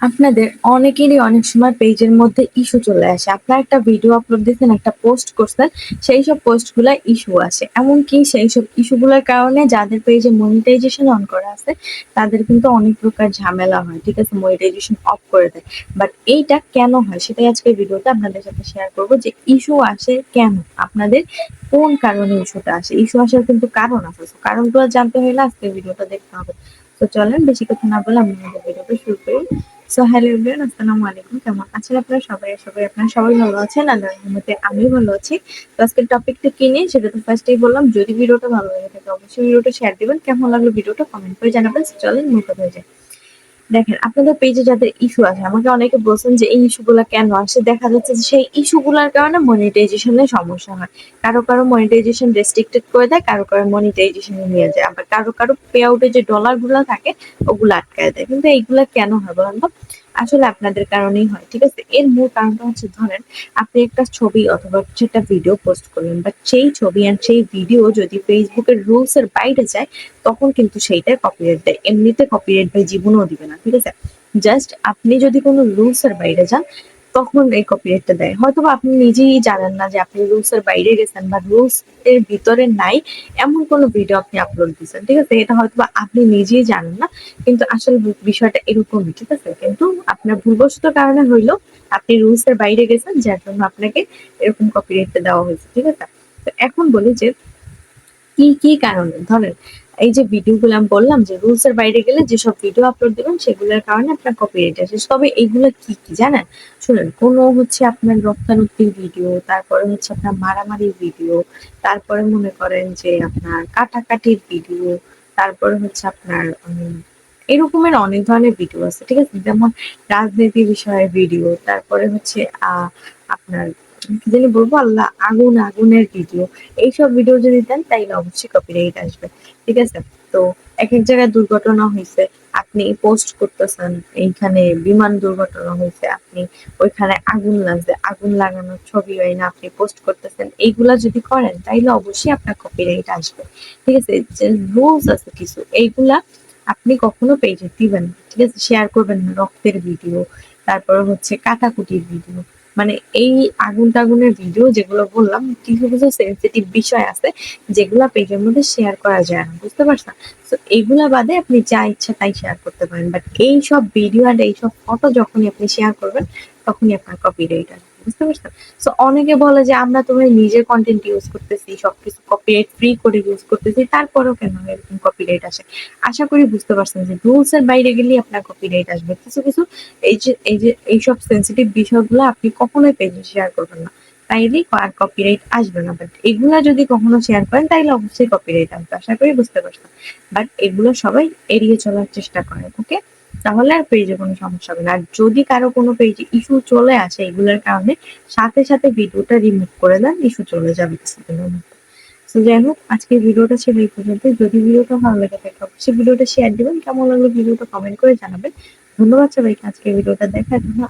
আপনাদের অনেকেরই অনেক সময় পেজের মধ্যে ইস্যু চলে আসে। আপনার একটা ভিডিও আপলোড দিয়েছেন, একটা পোস্ট করছেন, সেই সব পোস্টগুলো ইস্যু আসে। এমনকি সেই সব ইস্যুগুলোর কারণে যাদের পেজে মনিটাইজেশন অন করা আছে, তাদের কিন্তু অনেক প্রকার ঝামেলা হয়, ঠিক আছে? মনিটাইজেশন অফ করে দেয়। বাট এইটা কেন হয়? সেটাই আজকে ভিডিওতে আপনাদের সাথে শেয়ার করব যে ইস্যু আসে কেন? আপনাদের কোন কারণে ইস্যুটা আসে? ইস্যু আসার কিন্তু কারণ আছে। কারণগুলো জানতে হলে আজকে ভিডিওটা দেখতে হবে। তো চলেন, বেশি কথা না বলে আমি আমাদের ভিডিওটা শুরু করি। সো হ্যালো এভরিওয়ান আসসালামু আলাইকুম। কেমন আছেন আপনারা? সবাই সবাই আপনারা সবাই ভালো আছেন? আল্লাহর রহমতে আমি ভালো আছি। তো আজকের টপিকটা কি নিয়ে? সেটা তো ফার্স্টেই বললাম, যদি ভিডিওটা ভালো লাগে থাকে অবশ্যই ভিডিওটা শেয়ার দিবেন। কেমন লাগল ভিডিওটা? কমেন্ট করে জানাবেন। চলেন কথা হয়ে যায় দেখেন, আপনাদের পেজে যাদের ইস্যু আছে, আমাকে অনেকে বলছেন যে এই ইস্যুগুলো কেন আসে? দেখা যাচ্ছে যে সেই ইস্যুগুলোর কারণে মনিটাইজেশনের সমস্যা হয়। কারও কারও মনিটাইজেশন রেস্ট্রিক্টেড করে দেয়, কারও কারও মনিটাইজেশন নিয়ে যায়। আবার কারও কারও পে আউটে যে ডলারগুলো থাকে, ওগুলো আটকায় দেয়। কিন্তু এইগুলা কেন হয় বলেন তো? আসলে আপনাদের কারণেই হয়, ঠিক আছে? এর মূল কারণটা হচ্ছে, ধরেন আপনি একটা ছবি অথবা একটা ভিডিও পোস্ট করলেন বা সেই ছবি আর সেই ভিডিও যদি ফেসবুকের রুলস এর বাইরে যায়, তখন কিন্তু সেইটাই কপিরাইট দেয়। এমনিতে কপিরাইট ভাই জীবনেও দিবে না, ঠিক আছে? জাস্ট আপনি যদি কোনো রুলস এর বাইরে যান তখন এই কপিরাইটটা দেয়। হয়তো আপনি নিজেই জানেন না যে আপনি রুলস এর বাইরে গেছেন বা রুলস এর ভিতরে নাই, এমন কোনো ভিডিও আপনি আপলোড দিচ্ছেন ঠিক আছে? এটা হয়তো আপনি নিজেই জানেন না, কিন্তু আসলে বিষয়টা এরকমই, ঠিক আছে? কিন্তু আপনার ভুলবশত কারণে হইল আপনি রুলস এর বাইরে গেছেন, যার জন্য আপনাকে এরকম কপিরাইটটা দেওয়া হয়েছে, ঠিক আছে? তো এখন বলি যে কি কি কারণে? ধরেন এই যে ভিডিওগুলো আমি বললাম যে রুলস এর বাইরে গেলে যেসব ভিডিও আপলোড দিবেন, সেগুলোর কারণে আপনার কপিরাইট আসে। তবে এইগুলো কি কি জানেন? শুনেন, কোনো হচ্ছে আপনার রক্তারক্তির ভিডিও তারপরে হচ্ছে আপনার মারামারির ভিডিও তারপরে মনে করেন যে আপনার কাটাকাটির ভিডিও তারপরে হচ্ছে আপনার এরকমের অনেক ধরনের ভিডিও আছে, ঠিক আছে? যেমন রাজনীতি বিষয়ের ভিডিও তারপরে হচ্ছে আপনার কি বলব আল্লাহ আগুন আগুনের ভিডিও। এইসব ভিডিও যদি দেন, তাইলে অবশ্যই কপিরাইট আসবে। ঠিক আছে? তো এক এক জায়গায় দুর্ঘটনা হয়েছে আপনি পোস্ট করতেছেন, এইখানে বিমান দুর্ঘটনা হয়েছে আপনি ওইখানে আগুন লাগছে, আগুন লাগানোর ছবি হয় না, আপনি পোস্ট করতেছেন, এইগুলা যদি করেন, তাইলে অবশ্যই আপনার কপিরাইট আসবে। ঠিক আছে? রুলস আছে কিছু, এইগুলা আপনি কখনো পেজে দিবেন ঠিক আছে? শেয়ার করবেন না, রক্তের ভিডিও তারপরে হচ্ছে কাটাকুটির ভিডিও মানে এই আগুন টাগুনের ভিডিও যেগুলো বললাম কিছু কিছু সেন্সিটিভ বিষয় আছে যেগুলো পেজের মধ্যে শেয়ার করা যায় না, বুঝতে পারছেন তো এইগুলা বাদে আপনি যা ইচ্ছা তাই শেয়ার করতে পারেন। বাট এই সব ভিডিও আর এই সব ফটো যখনই আপনি শেয়ার করবেন, তখনই আপনার কপিরাইট আসবে। বুঝতে পারছেন? তো অনেকে বলে যে, আমরা তোমার নিজের কন্টেন্ট ইউজ করতেছি, সবকিছু কপিরাইট ফ্রি করে ইউজ করতেছি, তারপরেও কেন এরকম কপিরাইট আসে? আশা করি বুঝতে পারছেন যে রুলস এর বাইরে গেলেই আপনার কপিরাইট আসবে। কিছু কিছু এই যে এই যে, এইসব সেন্সিটিভ বিষয়গুলো আপনি কখনোই পেজে শেয়ার করবেন না। তাইলেই আর কপিরাইট আসবে না। বাট এগুলা যদি কখনো শেয়ার করেন, তাইলে অবশ্যই কপিরাইট আসবে। আশা করি বুঝতে পারছেন। বাট এগুলো সবাই এড়িয়ে চলার চেষ্টা করে ওকে তাহলে আর পেজে কোনো সমস্যা হবে না। আর যদি কারও কোনো পেজে ইস্যু চলে আসে এগুলোর কারণে, সাথে সাথে ভিডিওটা রিমুভ করে দেন ইস্যু চলে যাবে তো যাই হোক আজকে ভিডিওটা ছিল এই পর্যন্ত যদি ভিডিওটা ভালো লাগে থাকে, অবশ্যই ভিডিওটা শেয়ার দিবেন। কেমন লাগল ভিডিওটা কমেন্ট করে জানাবেন। ধন্যবাদ সবাইকে। আজকের ভিডিওটা দেখার জন্য